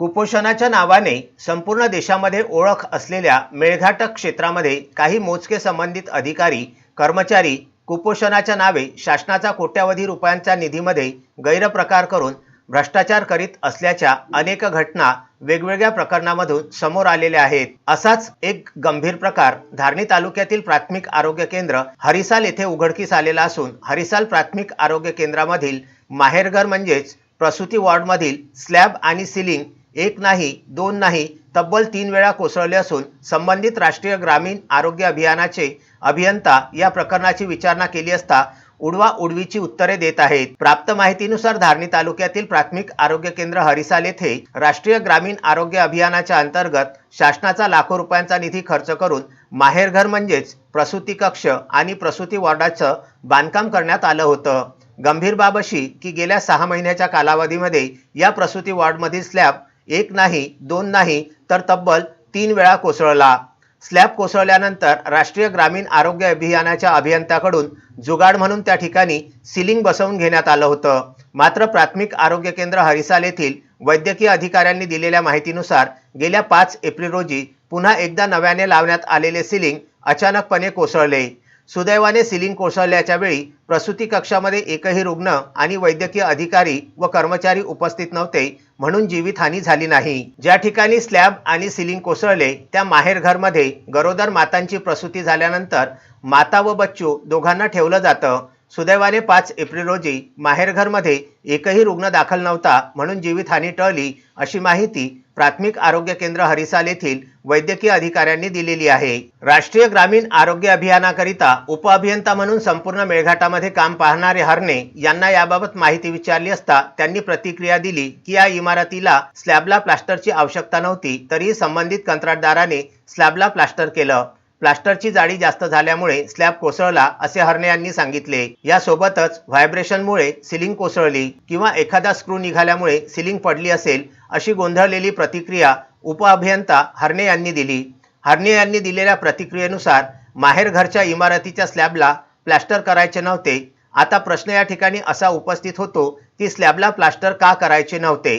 कुपोषणाच्या नावाने संपूर्ण देशामध्ये ओळख असलेल्या मेळघाटक क्षेत्रामध्ये काही मोजके संबंधित अधिकारी कर्मचारी कुपोषणाच्या नावे शासनाचा कोट्यावधी रुपयांच्या निधीमध्ये गैरप्रकार करून भ्रष्टाचार करीत असल्याच्या अनेक घटना वेगवेगळ्या प्रकरणामधून समोर आलेल्या आहेत. असाच एक गंभीर प्रकार धारणी तालुक्यातील प्राथमिक आरोग्य केंद्र हरिसाल येथे उघडकीस आलेला असून हरिसाल प्राथमिक आरोग्य केंद्रामधील माहेरघर म्हणजेच प्रसूती वॉर्डमधील स्लॅब आणि सिलिंग एक नाही दोन नाही तब्बल तीन वेळा कोसळले असून संबंधित राष्ट्रीय ग्रामीण आरोग्य अभियानाचे अभियंता या प्रकरणाची विचारणा केली असता उडवा उडवीची उत्तरे देत आहेत. प्राप्त माहितीनुसार धारणी तालुक्यातील प्राथमिक आरोग्य केंद्र हरिसाल येथे राष्ट्रीय ग्रामीण आरोग्य अभियानाच्या अंतर्गत शासनाचा लाखो रुपयांचा निधी खर्च करून माहेरघर म्हणजेच प्रसूती कक्ष आणि प्रसूती वॉर्डाचं बांधकाम करण्यात आलं होतं. गंभीर बाब अशी की गेल्या सहा महिन्याच्या कालावधीमध्ये या प्रसूती वॉर्डमधील स्लॅब एक नाही दोन नाही तर तब्बल तीन वेळा कोसळला. स्लॅब कोसळल्यानंतर राष्ट्रीय ग्रामीण आरोग्य अभियानाच्या अभियंत्याकडून जुगाड म्हणून त्या ठिकाणी सिलिंग बसवून घेण्यात आलं होतं. मात्र प्राथमिक आरोग्य केंद्र हरिसाल येथील वैद्यकीय अधिकाऱ्यांनी दिलेल्या माहितीनुसार गेल्या पाच एप्रिल रोजी पुन्हा एकदा नव्याने लावण्यात आलेले सिलिंग अचानकपणे कोसळले. सुदैवाने सिलिंग कोसळल्याच्या वेळी प्रसूती कक्षामध्ये एकही रुग्ण आणि वैद्यकीय अधिकारी व कर्मचारी उपस्थित नव्हते म्हणून जीवितहानी झाली नाही. ज्या ठिकाणी स्लॅब आणि सिलिंग कोसळले त्या माहेरघरमध्ये गरोदर मातांची प्रसूती झाल्यानंतर माता व बच्चू दोघांना ठेवलं जातं. सुदैवाने पाच एप्रिल रोजी माहेरघरमध्ये एकही रुग्ण दाखल नव्हता म्हणून जीवितहानी टळली अशी माहिती प्राथमिक आरोग्य केंद्र हरिसाल येथील वैद्यकीय अधिकाऱ्यांनी दिलेली आहे. राष्ट्रीय ग्रामीण आरोग्य अभियानाकरिता उपअभियंता म्हणून संपूर्ण मेळघाटामध्ये काम पाहणारे हरणे यांना याबाबत माहिती विचारली असता त्यांनी प्रतिक्रिया दिली की या इमारतीला स्लॅबला प्लास्टरची आवश्यकता नव्हती तरीही संबंधित कंत्राटदाराने स्लॅबला प्लास्टर केलं. प्लास्टरची जाडी जास्त झाल्यामुळे स्लॅब कोसळला असे हरणे यांनी सांगितले. यासोबतच व्हायब्रेशनमुळे सिलिंग कोसळली किंवा एखादा स्क्रू निघाल्यामुळे सिलिंग पडली असेल अशी गोंधळलेली प्रतिक्रिया उपअभियंता हरणे यांनी दिली. हरणे यांनी दिलेल्या प्रतिक्रियेनुसार माहेरघरच्या इमारतीच्या स्लॅबला प्लास्टर करायचे नव्हते. आता प्रश्न या ठिकाणी असा उपस्थित होतो की स्लॅबला प्लास्टर का करायचे नव्हते?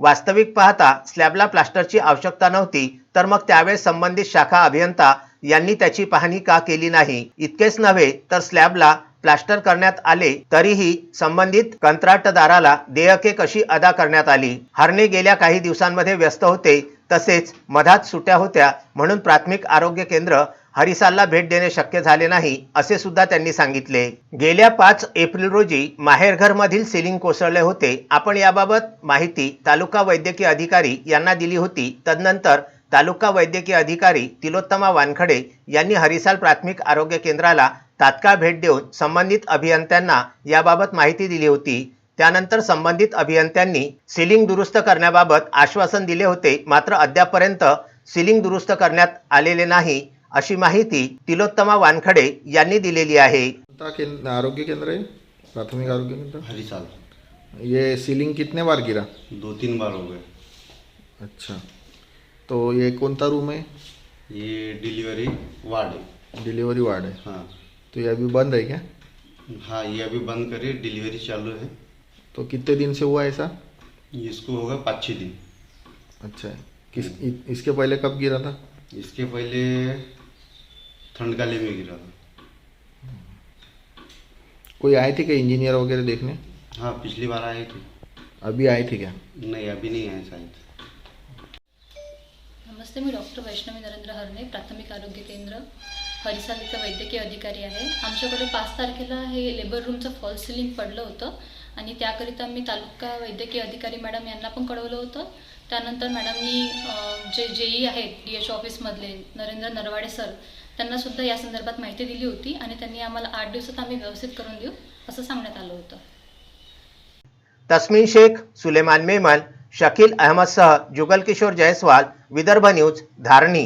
वास्तविक पाहता स्लॅबला प्लास्टरची आवश्यकता नव्हती तर मग त्यावेळेस संबंधित शाखा अभियंता यांनी त्याची पाहणी का केली नाही? इतकेच नव्हे तर स्लॅबला प्लास्टर करण्यात आले तरीही संबंधित कंत्राटदाराला देयके कशी अदा करण्यात आली? हरणे गेल्या काही दिवसांमध्ये व्यस्त होते तसेच मधात सुट्या होत्या म्हणून प्राथमिक आरोग्य केंद्र हरिसालला भेट देणे शक्य झाले नाही असे सुद्धा त्यांनी सांगितले. गेल्या पाच एप्रिल रोजी माहेरघरमधील सिलिंग कोसळले होते. आपण याबाबत माहिती तालुका वैद्यकीय अधिकारी यांना दिली होती. तदनंतर तालुका वैद्यकीय अधिकारी तिलोत्तमा वानखडे यांनी हरिसाल प्राथमिक आरोग्य केंद्राला तात्काळ भेट देऊन संबंधित अभियंत्यांना याबाबत माहिती दिली होती. त्यानंतर संबंधित अभियंत्यांनी सिलिंग दुरुस्त करण्याबाबत आश्वासन दिले होते. मात्र अद्यापपर्यंत सिलिंग दुरुस्त करण्यात आलेले नाही अशी माहिती तिलोत्तमा वानखडे यांनी दिलेली आहे. केंद्र? आरोग्य केंद्र है प्राथमिक आरोग्य केंद्र? हरिसाल. ये सीलिंग कितने बार गिरा? दो तीन बार हो गए. अच्छा. तो ये कौन सा रूम है ये डिलीवरी वार्ड है डिलीवरी वार्ड है हाँ. तो ये अभी बंद है क्या हाँ ये अभी बंद करिए डिलीवरी चालू है तो कितने दिन से हुआ ऐसा? इसको होगा पाँच छः दिन. अच्छा. है किस इ, इसके पहले कब गिरा था? इसके पहले ठंडकाले में गिरा था. कोई आए थे क्या इंजीनियर वगैरह देखने? हाँ पिछली बार आए थे. अभी आए थे क्या? नहीं अभी नहीं आए शायद. नमस्ते मी डॉक्टर वैष्णवी नरेंद्र हरणे प्राथमिक आरोग्य केंद्र हरिसाल इथं वैद्यकीय अधिकारी आहे. आमच्याकडे पाच तारखेला हे लेबर रूमचं फॉल सिलिंग पडलं होतं आणि त्याकरिता मी तालुका वैद्यकीय अधिकारी मॅडम यांना पण कळवलं होतं. त्यानंतर मॅडमनी अं, जे जेई आहेत डी एच ऑफिसमधले नरेंद्र नरवाडे सर त्यांनासुद्धा या संदर्भात माहिती दिली होती आणि त्यांनी आम्हाला आठ दिवसात आम्ही व्यवस्थित करून देऊ असं सांगण्यात आलं होतं. तस्मीन शेख सुलेमान मेमन शकील अहमदसह जुगल किशोर जयस्वाल विदर्भ न्यूज धारणी